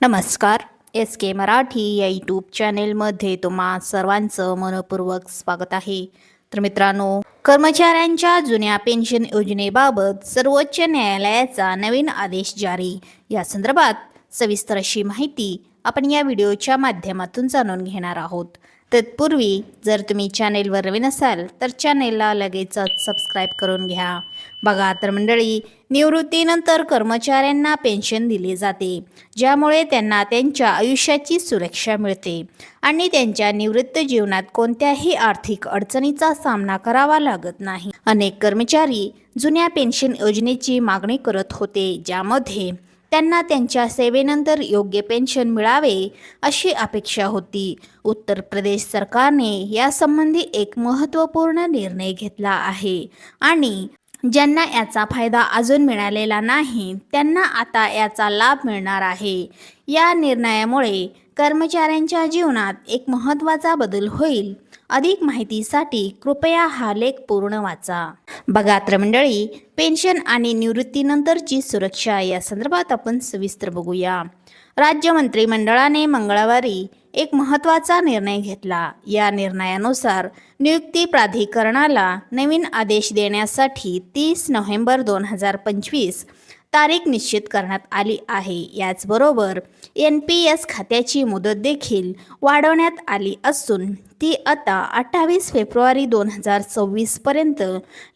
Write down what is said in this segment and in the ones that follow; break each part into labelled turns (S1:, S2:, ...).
S1: नमस्कार. एस के मराठी या यूट्यूब चॅनेलमध्ये तुम्हा सर्वांचं मनपूर्वक स्वागत आहे. तर मित्रांनो कर्मचाऱ्यांच्या जुन्या पेन्शन योजनेबाबत सर्वोच्च न्यायालयाचा नवीन आदेश जारी. या संदर्भात सविस्तर अशी माहिती आपण या व्हिडिओच्या माध्यमातून जाणून घेणार आहोत. तत्पूर्वी जर तुम्ही चॅनेलवर नवीन असाल तर चॅनेलला लगेचच सबस्क्राईब करून घ्या. बघा तर मंडळी निवृत्तीनंतर कर्मचाऱ्यांना पेन्शन दिली जाते ज्यामुळे त्यांना त्यांच्या आयुष्याची सुरक्षा मिळते आणि त्यांच्या निवृत्त जीवनात कोणत्याही आर्थिक अडचणीचा सामना करावा लागत नाही. अनेक कर्मचारी जुन्या पेन्शन योजनेची मागणी करत होते ज्यामध्ये त्यांना त्यांच्या सेवेनंतर योग्य पेन्शन मिळावे अशी अपेक्षा होती. उत्तर प्रदेश सरकारने यासंबंधी एक महत्त्वपूर्ण निर्णय घेतला आहे आणि ज्यांना याचा फायदा अजून मिळालेला नाही त्यांना आता याचा लाभ मिळणार आहे. या निर्णयामुळे कर्मचाऱ्यांच्या जीवनात एक महत्त्वाचा बदल होईल. अधिक माहितीसाठी कृपया हा लेख पूर्ण वाचा. बघा तर मंडळी पेन्शन आणि निवृत्तीनंतरची सुरक्षा या संदर्भात आपण सविस्तर बघूया. राज्य मंत्रिमंडळाने मंगळवारी एक महत्त्वाचा निर्णय घेतला. या निर्णयानुसार नियुक्ती प्राधिकरणाला नवीन आदेश देण्यासाठी तीस नोव्हेंबर दोन हजार पंचवीस तारीख निश्चित करण्यात आली आहे. याचबरोबर एन पी एस खात्याची मुदत देखील वाढवण्यात आली असून ती आता अठ्ठावीस फेब्रुवारी दोन हजार सव्वीसपर्यंत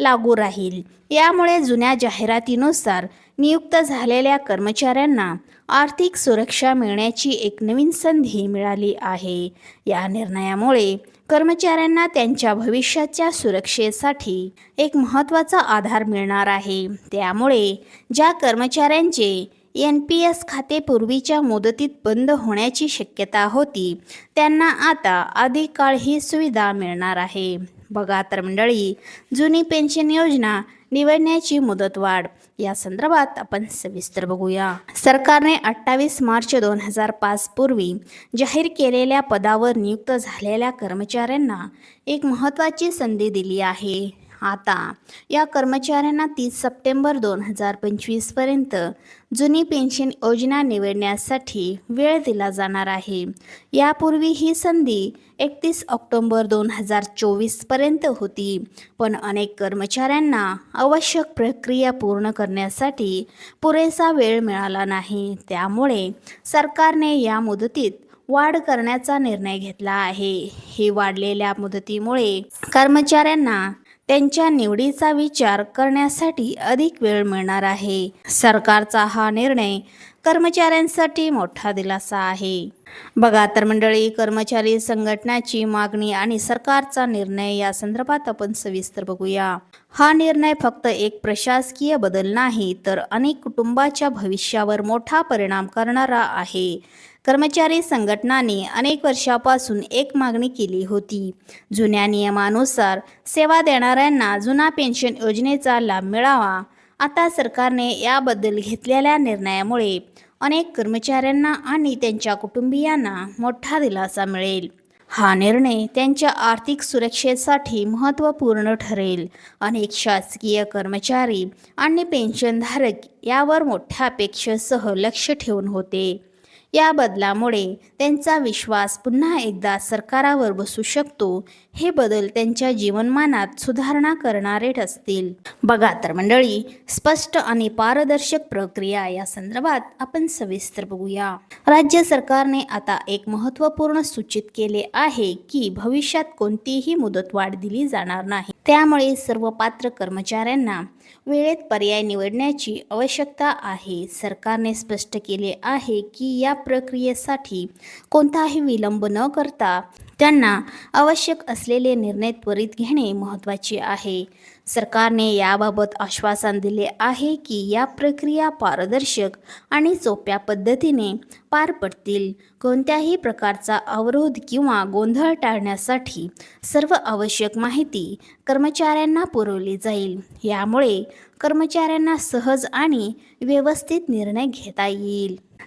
S1: लागू राहील. यामुळे जुन्या जाहिरातीनुसार नियुक्त झालेल्या कर्मचाऱ्यांना आर्थिक सुरक्षा मिळण्याची एक नवीन संधी मिळाली आहे. या निर्णयामुळे कर्मचाऱ्यांना त्यांच्या भविष्याच्या सुरक्षेसाठी एक महत्त्वाचा आधार मिळणार आहे. त्यामुळे ज्या कर्मचाऱ्यांचे एन पी एस खाते पूर्वीच्या मुदतीत बंद होण्याची शक्यता होती त्यांना आता अधिक काळ ही सुविधा मिळणार आहे. बघा तर मंडळी जुनी पेन्शन योजना निवडण्याची मुदतवाढ या संदर्भात आपण सविस्तर बघूया. सरकारने अठ्ठावीस मार्च दोन हजार पाच पूर्वी जाहीर केलेल्या पदावर नियुक्त झालेल्या कर्मचाऱ्यांना एक महत्त्वाची संधी दिली आहे. आता. या कर्मचाऱ्यांना तीस सप्टेंबर दोन हजार पंचवीसपर्यंत जुनी पेन्शन योजना निवडण्यासाठी वेळ दिला जाणार आहे. यापूर्वी ही संधी एकतीस ऑक्टोंबर दोन हजार चोवीसपर्यंत होती. पण अनेक कर्मचाऱ्यांना आवश्यक प्रक्रिया पूर्ण करण्यासाठी पुरेसा वेळ मिळाला नाही. त्यामुळे सरकारने या मुदतीत वाढ करण्याचा निर्णय घेतला आहे. ही वाढलेल्या मुदतीमुळे कर्मचाऱ्यांना त्यांच्या निवडीचा विचार करण्यासाठी अधिक वेळ मिळणार आहे. सरकारचा हा निर्णय कर्मचाऱ्यांसाठी मोठा दिलासा आहे. बघा तर मंडळी कर्मचारी संघटनाची मागणी आणि सरकारचा निर्णय या संदर्भात आपण सविस्तर बघूया. हा निर्णय फक्त एक प्रशासकीय बदल नाही तर अनेक कुटुंबाच्या भविष्यावर मोठा परिणाम करणारा आहे. कर्मचारी संघटनाने अनेक वर्षापासून एक मागणी केली होती. जुन्या नियमानुसार सेवा देणाऱ्यांना जुना पेन्शन योजनेचा लाभ मिळावा. आता सरकारने याबद्दल घेतलेल्या निर्णयामुळे अनेक कर्मचाऱ्यांना आणि त्यांच्या कुटुंबियांना मोठा दिलासा मिळेल. हा निर्णय त्यांच्या आर्थिक सुरक्षेसाठी महत्त्वपूर्ण ठरेल. अनेक शासकीय कर्मचारी आणि पेन्शनधारक यावर मोठ्या अपेक्षेसह लक्ष ठेवून होते. या बदलामुळे त्यांचा विश्वास पुन्हा एकदा सरकारावर बसू शकतो. हे बदल त्यांच्या जीवनमानात सुधारणा करणारे ठरतील बघा तर मंडळी स्पष्ट आणि पारदर्शक प्रक्रिया या संदर्भात आपण सविस्तर बघूया. राज्य सरकारने आता एक महत्त्वपूर्ण सूचित केले आहे की भविष्यात कोणतीही मुदतवाढ दिली जाणार नाही. त्यामुळे सर्व पात्र कर्मचाऱ्यांना वेळेत पर्याय निवडण्याची आवश्यकता आहे. सरकारने स्पष्ट केले आहे की या प्रक्रियेसाठी कोणताही विलंब न करता त्यांना आवश्यक असलेले निर्णय त्वरित घेणे महत्त्वाचे आहे. सरकारने याबाबत आश्वासन दिले आहे की या प्रक्रिया पारदर्शक आणि सोप्या पद्धतीने पार पडतील. कोणत्याही प्रकारचा अवरोध किंवा गोंधळ टाळण्यासाठी सर्व आवश्यक माहिती कर्मचाऱ्यांना पुरवली जाईल. यामुळे कर्मचाऱ्यांना सहज आणि व्यवस्थित निर्णय घेता येईल.